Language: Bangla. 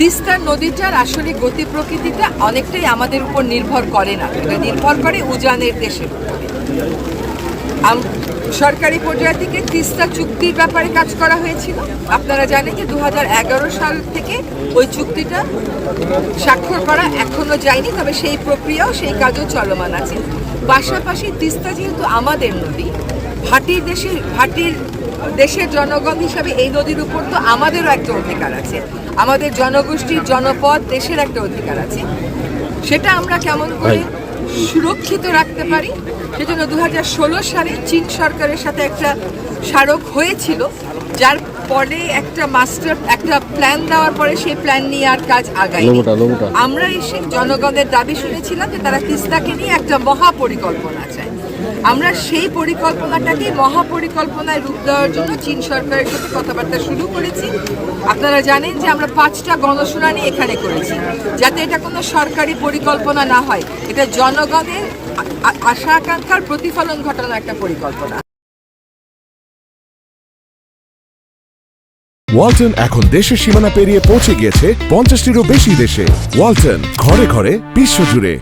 তিস্তা নদীটার আসলে গতি প্রকৃতিটা অনেকটাই আমাদের উপর নির্ভর করে না। এটা নির্ভর করে উজানের দেশের সরকারি পর্যায় থেকে তিস্তা চুক্তির ব্যাপারে কাজ করা হয়েছিল। আপনারা জানেন যে দু হাজার এগারো সাল থেকে ওই চুক্তিটা স্বাক্ষর করা এখনও যায়নি, তবে সেই প্রক্রিয়াও, সেই কাজও চলমান আছে। পাশাপাশি তিস্তা যেহেতু আমাদের নদী, ভাটির দেশের, ভাটির দেশের জনগণ হিসাবে এই নদীর উপর তো আমাদেরও একটা অধিকার আছে। আমাদের জনগোষ্ঠীর জনপদ দেশের একটা অধিকার আছে। সেটা আমরা কেমন করে সুরক্ষিত রাখতে পারি? সেজন্য দু হাজার ষোলো সালে চীন সরকারের সাথে একটা স্মারক হয়েছিল যার পরে একটা মাস্টার একটা প্ল্যান দেওয়ার পরে সেই প্ল্যান নিয়ে আর কাজ আগায়। আমরা এসে জনগণের দাবি শুনেছিলাম যে তারা তিস্তাকে নিয়ে একটা মহা পরিকল্পনা চায়। আমরা সেই পরিকল্পনাটাকে মহা পরিকল্পনায় রূপ দেওয়ার জন্য চীন সরকারের সাথে কথাবার্তা শুরু করেছি। আপনারা জানেন যে আমরা পাঁচটা গণশুনানি এখানে করেছি। যাতে এটা কোনো সরকারি পরিকল্পনা না হয়, এটা জনগণের আশা আকাঙ্ক্ষার প্রতিফলন ঘটানো একটা পরিকল্পনা। ওয়ালটন এখন দেশের সীমানা পেরিয়ে পৌঁছে গিয়েছে পঞ্চাশটিরও বেশি দেশে। ওয়ালটন, ঘরে ঘরে বিশ্বজুড়ে